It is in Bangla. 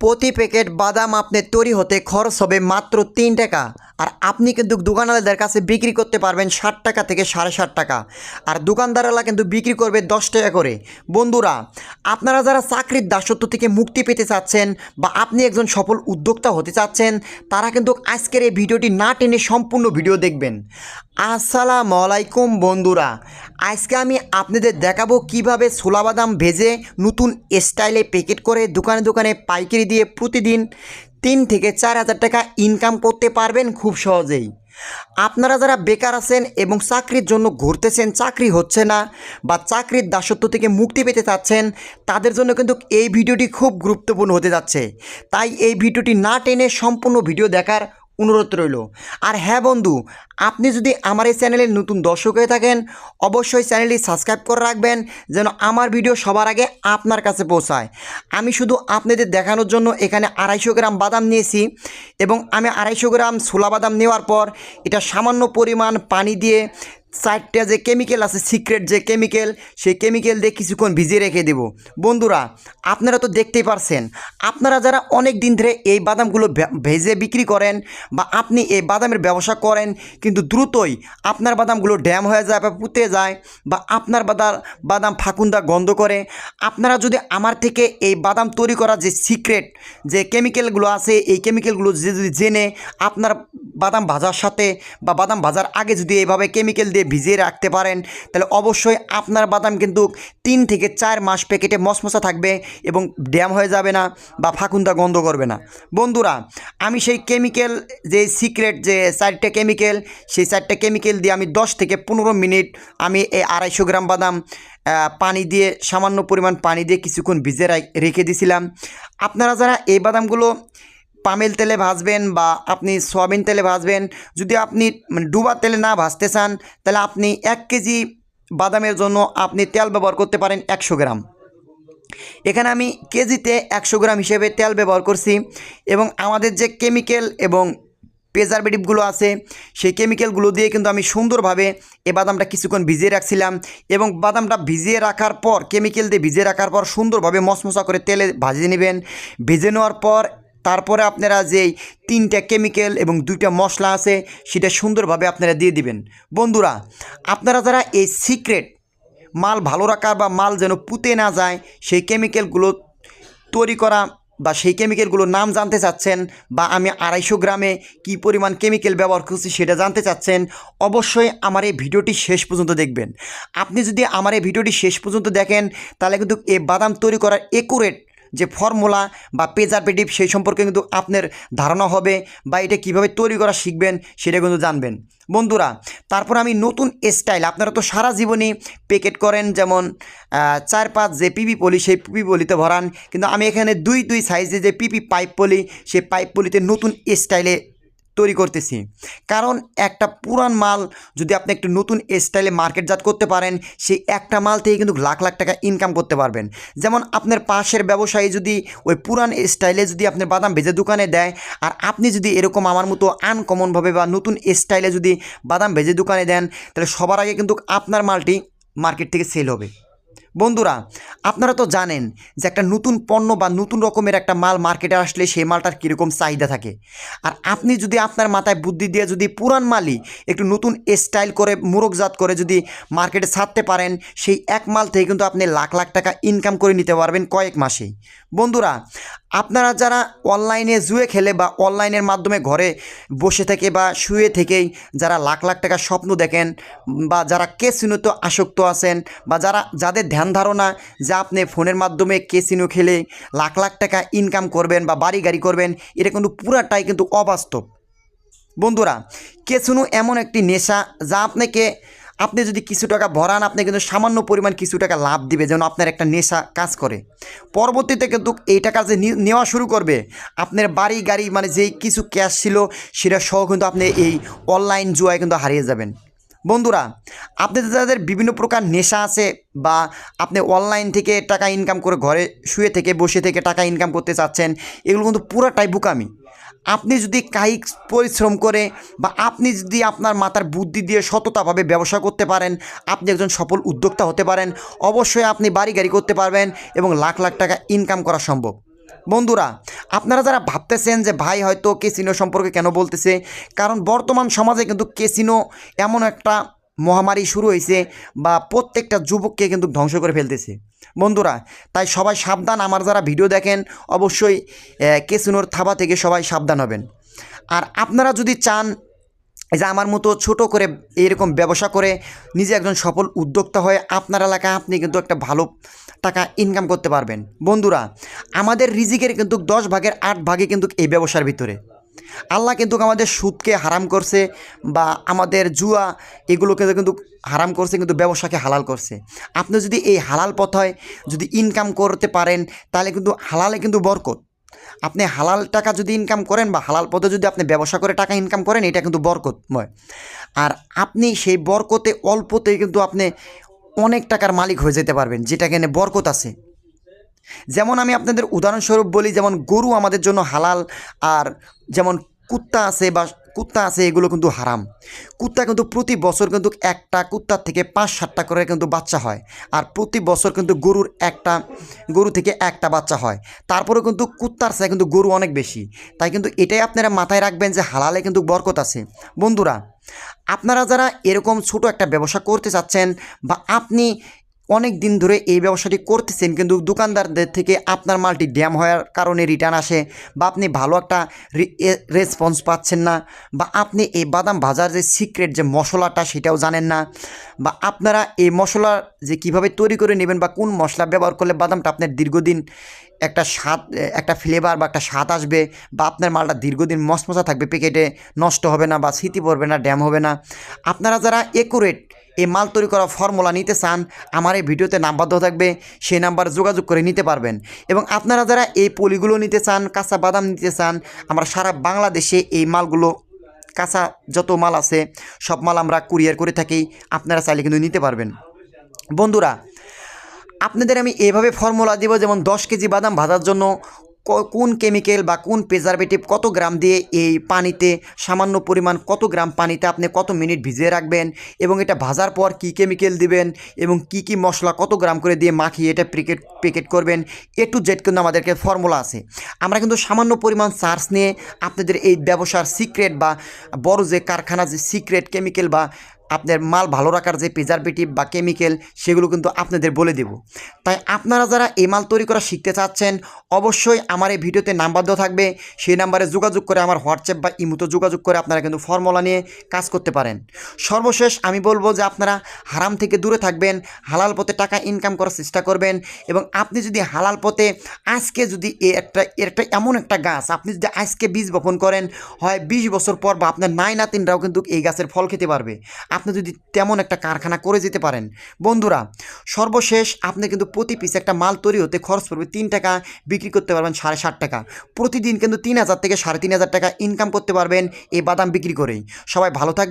প্রতি প্যাকেট বাদাম আপনার তৈরি হতে খরচ হবে মাত্র তিন টাকা। আর আপনি কিন্তু দোকানদারদের কাছে বিক্রি করতে পারবেন ষাট টাকা থেকে সাড়ে ষাট টাকা। আর দোকানদাররা কিন্তু বিক্রি করবে দশ টাকা করে। বন্ধুরা, আপনারা যারা চাকরির দাসত্ব থেকে মুক্তি পেতে চাচ্ছেন বা আপনি একজন সফল উদ্যোক্তা হতে চাচ্ছেন, তারা কিন্তু আজকের এই ভিডিওটি না টেনে সম্পূর্ণ ভিডিও দেখবেন। আসসালামু আলাইকুম বন্ধুরা, আজকে আমি আপনাদের দেখাবো কীভাবে ছোলা বাদাম ভেজে নতুন স্টাইলে প্যাকেট করে দোকানে দোকানে পাইকারি দিয়ে প্রতিদিন তিন থেকে চার হাজার টাকা ইনকাম করতে পারবেন খুব সহজেই। আপনারা যারা বেকার আছেন এবং চাকরির জন্য ঘুরতেছেন, চাকরি হচ্ছে না বা চাকরির দাসত্ব থেকে মুক্তি পেতে চাচ্ছেন, তাদের জন্য কিন্তু এই ভিডিওটি খুব গুরুত্বপূর্ণ হতে যাচ্ছে। তাই এই ভিডিওটি না টেনে সম্পূর্ণ ভিডিও দেখার অনুরোধ রইল। আর হ্যাঁ বন্ধু, আপনি যদি আমার এই চ্যানেলে নতুন দর্শক হয়ে থাকেন, অবশ্যই চ্যানেলটি সাবস্ক্রাইব করে রাখবেন যেন আমার ভিডিও সবার আগে আপনার কাছে পৌঁছায়। আমি শুধু আপনাদের দেখানোর জন্য এখানে আড়াইশো গ্রাম বাদাম নিয়েছি এবং আমি আড়াইশো গ্রাম ছোলা বাদাম নেওয়ার পর এটা সামান্য পরিমাণ পানি দিয়ে চারটা যে কেমিক্যাল আছে সিক্রেট যে কেমিক্যাল সেই কেমিক্যাল দিয়ে কিছুক্ষণ ভিজিয়ে রেখে দেব। বন্ধুরা, আপনারা তো দেখতেই পারছেন, আপনারা যারা অনেক দিন ধরে এই বাদামগুলো ভেজে বিক্রি করেন বা আপনি এই বাদামের ব্যবসা করেন, কিন্তু দ্রুতই আপনার বাদামগুলো ড্যাম হয়ে যায় বা পুঁতে যায় বা আপনার বাদাম বাদাম ফাকুন্দা গন্ধ করে, আপনারা যদি আমার থেকে এই বাদাম তৈরি করা যে সিক্রেট যে কেমিক্যালগুলো আছে, এই কেমিক্যালগুলো যদি জেনে আপনার বাদাম ভাজার সাথে বা বাদাম ভাজার আগে যদি এইভাবে কেমিক্যাল দিয়ে ভিজিয়ে রাখতে পারেন, তাহলে অবশ্যই আপনার বাদাম কিন্তু তিন থেকে চার মাস প্যাকেটে মশমশা থাকবে এবং ড্যাম হয়ে যাবে না বা ফাকুন্দা গন্ধ করবে না। বন্ধুরা, আমি সেই কেমিক্যাল যে সিক্রেট যে চারটে কেমিক্যাল সেই চারটে কেমিক্যাল দিয়ে আমি দশ থেকে পনেরো মিনিট আমি এই আড়াইশো গ্রাম বাদাম পানি দিয়ে সামান্য পরিমাণ পানি দিয়ে কিছুক্ষণ ভিজে রেখে দিয়েছিলাম আপনারা যারা এই বাদামগুলো পামেল তেলে ভাজবেন বা আপনি সয়াবিন তেলে ভাজবেন। যদি আপনি ডুবা তেলে না ভাজতে চান, তাহলে আপনি এক কেজি বাদামের জন্য আপনি তেল ব্যবহার করতে পারেন একশো গ্রাম। এখানে আমি কেজিতে একশো গ্রাম হিসেবে তেল ব্যবহার করছি এবং আমাদের যে কেমিক্যাল এবং প্রেজারভেটিভগুলো আছে, সেই কেমিক্যালগুলো দিয়ে কিন্তু আমি সুন্দরভাবে এই বাদামটা কিছুক্ষণ ভিজিয়ে রাখছিলাম এবং বাদামটা ভিজিয়ে রাখার পর, কেমিক্যাল দিয়ে ভিজিয়ে রাখার পর সুন্দরভাবে মশমশা করে তেলে ভাজিয়ে নেবেন। ভেজে নেওয়ার পর তারপরে আপনারা যেই তিনটা কেমিক্যাল এবং দুইটা মশলা আছে, সেটা সুন্দরভাবে আপনারা দিয়ে দিবেন। বন্ধুরা, আপনারা যারা এই সিক্রেট মাল ভালো রাখার বা মাল যেন পুঁতে না যায়, সেই কেমিক্যালগুলো তৈরি করা বা সেই কেমিক্যালগুলোর নাম জানতে চাচ্ছেন বা আমি আড়াইশো গ্রামে কি পরিমাণ কেমিক্যাল ব্যবহার করছি সেটা জানতে চাচ্ছেন, অবশ্যই আমার এই ভিডিওটি শেষ পর্যন্ত দেখবেন। আপনি যদি আমার এই ভিডিওটি শেষ পর্যন্ত দেখেন, তাহলে কিন্তু এই বাদাম তৈরি করার একুরেট যে ফর্মুলা বা প্রেজারভেটিভ সেই সম্পর্কে কিন্তু আপনার ধারণা হবে বা এটা কীভাবে তৈরি করা শিখবেন সেটা কিন্তু জানবেন। বন্ধুরা, তারপর আমি নতুন স্টাইল আপনারা তো সারা জীবনই প্যাকেট করেন যেমন চার পাঁচ যে পিপি পলি, সেই পিপি পলিতে ভরান। কিন্তু আমি এখানে দুই দুই সাইজে যে পিপি পাইপ পলি, সেই পাইপ পলিতে নতুন স্টাইলে তৈরি করতেছি। কারণ একটা পুরান মাল যদি আপনি একটু নতুন স্টাইলে মার্কেটজাত করতে পারেন, সেই একটা মাল থেকে কিন্তু লাখ লাখ টাকা ইনকাম করতে পারবেন। যেমন আপনার পাশের ব্যবসায়ী যদি ওই পুরান স্টাইলে যদি আপনার বাদাম ভেজে দোকানে দেয়, আর আপনি যদি এরকম আমার মতো আনকমনভাবে বা নতুন স্টাইলে যদি বাদাম ভেজে দোকানে দেন, তাহলে সবার আগে কিন্তু আপনার মালটি মার্কেট থেকে সেল হবে। বন্ধুরা, আপনারা তো জানেন যে একটা নতুন পণ্য বা নতুন রকমের একটা মাল মার্কেটে আসলে সেই মালটার কীরকম চাহিদা থাকে। আর আপনি যদি আপনার মাথায় বুদ্ধি দিয়ে যদি পুরান মালই একটু নতুন স্টাইল করে মোরকজাত করে যদি মার্কেটে ছাড়তে পারেন, সেই এক মাল থেকে কিন্তু আপনি লাখ লাখ টাকা ইনকাম করে নিতে পারবেন কয়েক মাসেই। বন্ধুরা আপনারা যারা অনলাইনে জুয়ে খেলে বা অনলাইনের মাধ্যমে ঘরে বসে থেকে বা শুয়ে থেকেই যারা লাখ লাখ টাকার স্বপ্ন দেখেন বা যারা কেসিনোতে আসক্ত আছেন বা যারা, যাদের ধ্যান ধারণা যে আপনি ফোনের মাধ্যমে কেসিনো খেলে লাখ লাখ টাকা ইনকাম করবেন বা বাড়ি গাড়ি করবেন, এটা কিন্তু পুরাটাই কিন্তু অবাস্তব। বন্ধুরা কেসুনো এমন একটি নেশা যা আপনাকে আপনি যদি কিছু টাকা ভরান, আপনি কিন্তু সামান্য পরিমাণ কিছু টাকা লাভ দিবে, যেন আপনার একটা নেশা কাজ করে। পরবর্তীতে কিন্তু এই টাকা যে নেওয়া শুরু করবে, আপনার বাড়ি, গাড়ি মানে যেই কিছু ক্যাশ ছিল, সেটা সহ কিন্তু আপনি এই অনলাইন জুয়ায় কিন্তু হারিয়ে যাবেন। বন্ধুরা আপনাদের যাদের বিভিন্ন প্রকার নেশা আছে বা আপনি অনলাইন থেকে টাকা ইনকাম করে ঘরে শুয়ে থেকে, বসে থেকে টাকা ইনকাম করতে চাচ্ছেন, এগুলো কিন্তু পুরাটাই বুকামি। আপনি যদি কায়িক পরিশ্রম করে বা আপনি যদি আপনার মাথার বুদ্ধি দিয়ে সততাভাবে ব্যবসা করতে পারেন, আপনি একজন সফল উদ্যোক্তা হতে পারেন, অবশ্যই আপনি বাড়ি গাড়ি করতে পারবেন এবং লাখ লাখ টাকা ইনকাম করা সম্ভব। বন্ধুরা, আপনারা যারা ভাবতেছেন যে ভাই হয়তো কেসিনো সম্পর্কে কেন বলতেছে, কারণ বর্তমান সমাজে কিন্তু কেসিনো এমন একটা মহামারী শুরু হয়েছে বা প্রত্যেকটা যুবককে কিন্তু ধ্বংস করে ফেলতেছে। বন্ধুরা, তাই সবাই সাবধান, আমার যারা ভিডিও দেখেন, অবশ্যই কেসিনোর থাবা থেকে সবাই সাবধান হবেন। আর আপনারা যদি চান যে আমার মতো ছোট করে এরকম ব্যবসা করে নিজে একজন সফল উদ্যোক্তা হয়ে আপনার এলাকায় আপনি কিন্তু একটা ভালো টাকা ইনকাম করতে পারবেন। বন্ধুরা, আমাদের রিজিকের কিন্তু দশ ভাগের আট ভাগে কিন্তু এই ব্যবসার ভিতরে। আল্লাহ কিন্তু আমাদের সুদকে হারাম করছে বা আমাদের জুয়া এগুলোকে কিন্তু হারাম করছে, কিন্তু ব্যবসাকে হালাল করছে। আপনি যদি এই হালাল পথে যদি ইনকাম করতে পারেন, তাহলে কিন্তু হালালে কিন্তু বরকত। আপনি হালাল টাকা যদি ইনকাম করেন বা হালাল পদে যদি আপনি ব্যবসা করে টাকা ইনকাম করেন, এটা কিন্তু বরকতময়। আর আপনি সেই বরকতে অল্পতে কিন্তু আপনি অনেক টাকার মালিক হয়ে যেতে পারবেন যেটা কেনে বরকত আছে। যেমন আমি আপনাদের উদাহরণস্বরূপ বলি, যেমন গরু আমাদের জন্য হালাল, আর যেমন কুত্তা আছে বা কুত্তা আছে, এগুলো কিন্তু হারাম। কুত্তা কিন্তু প্রতি বছর কিন্তু একটা কুত্তার থেকে পাঁচ সাতটা করে কিন্তু বাচ্চা হয়। আর প্রতি বছর কিন্তু গরুর একটা, গরু থেকে একটা বাচ্চা হয়। তারপরেও কিন্তু কুত্তার চেয়ে কিন্তু গরু অনেক বেশি। তাই কিন্তু এটাই আপনারা মাথায় রাখবেন যে হালালে কিন্তু বরকত আছে। বন্ধুরা, আপনারা যারা এরকম ছোট একটা ব্যবসা করতে চাচ্ছেন বা আপনি অনেক দিন ধরে এই ব্যবসাটি করতেছেন, কিন্তু দোকানদারদের থেকে আপনার মালটি ড্যাম হওয়ার কারণে রিটার্ন আসে বা আপনি ভালো একটা রেসপন্স পাচ্ছেন না বা আপনি এই বাদাম ভাজার যে সিক্রেট যে মশলাটা সেটাও জানেন না বা আপনারা এই মশলা যে কীভাবে তৈরি করে নেবেন বা কোন মশলা ব্যবহার করলে বাদামটা আপনার দীর্ঘদিন একটা স্বাদ একটা ফ্লেভার বা একটা স্বাদ আসবে বা আপনার মালটা দীর্ঘদিন মশমশা থাকবে প্যাকেটে নষ্ট হবে না বা স্মৃতি পড়বে না, ড্যাম হবে না। আপনারা যারা একুরেট এই মাল তৈরি করা ফর্মুলা নিতে চান, আমার এই ভিডিওতে নাম্বার দেওয়া থাকবে, সেই নাম্বারে যোগাযোগ করে নিতে পারবেন। এবং আপনারা যারা এই পলিগুলো নিতে চান, কাঁচা বাদাম নিতে চান, আমরা সারা বাংলাদেশে এই মালগুলো, কাঁচা যত মাল আছে, সব মাল আমরা কুরিয়ার করে থাকি, আপনারা চাইলে কিন্তু নিতে পারবেন। বন্ধুরা, আপনাদের আমি এভাবে ফর্মুলা দিব যেমন দশ কেজি বাদাম ভাজার জন্য কোন কেমিক্যাল বা কোন প্রিজারভেটিভ কত গ্রাম দিয়ে এই পানিতে, সামান্য পরিমাণ কত গ্রাম পানিতে আপনি কত মিনিট ভিজিয়ে রাখবেন এবং এটা ভাজার পর কি কেমিক্যাল দিবেন এবং কি কি মশলা কত গ্রাম করে দিয়ে মাখিয়ে এটা প্যাকেট প্যাকেট করবেন, এ টু জেড কিন্তু আমাদেরকে ফর্মুলা আছে। আমরা কিন্তু সামান্য পরিমাণ চার্জ নিয়ে আপনাদের এই ব্যবসার সিক্রেট বা বড় যে কারখানা, যে সিক্রেট কেমিক্যাল বা আপনার মাল ভালো রাখার যে প্রিজারভেটিভ বা কেমিক্যাল সেগুলো কিন্তু আপনাদের বলে দেব। তাই আপনারা যারা এই মাল তৈরি করা শিখতে চাচ্ছেন, অবশ্যই আমার এই ভিডিওতে নাম্বার দেওয়া থাকবে। সেই নাম্বারে যোগাযোগ করে আমার হোয়াটসঅ্যাপ বা ইমুতে যোগাযোগ করে আপনারা কিন্তু ফর্মুলা নিয়ে কাজ করতে পারেন। সর্বশেষ আমি বলব যে আপনারা হারাম থেকে দূরে থাকবেন, হালাল পথে টাকা ইনকাম করার চেষ্টা করবেন এবং আপনি যদি হালাল পথে আজকে যদি একটা একটা এমন একটা গাছ আপনি যদি আজকে বীজ বপন করেন, হয় বিশ বছর পর বা আপনার নাই নাতিনরাও কিন্তু এই গাছের ফল খেতে পারবে। আপনি যদি তেমন একটা কারখানা করে যেতে পারেন, বন্ধুরা, সর্বশেষ আপনি কিন্তু প্রতি পিস একটা মাল তৈরি হতে খরচ পড়বে তিন টাকা, বিক্রি করতে পারবেন সাড়ে সাত টাকা। প্রতিদিন কিন্তু তিন হাজার থেকে সাড়ে তিন হাজার টাকা ইনকাম করতে পারবেন এই বাদাম বিক্রি করেই। সবাই ভালো থাকবে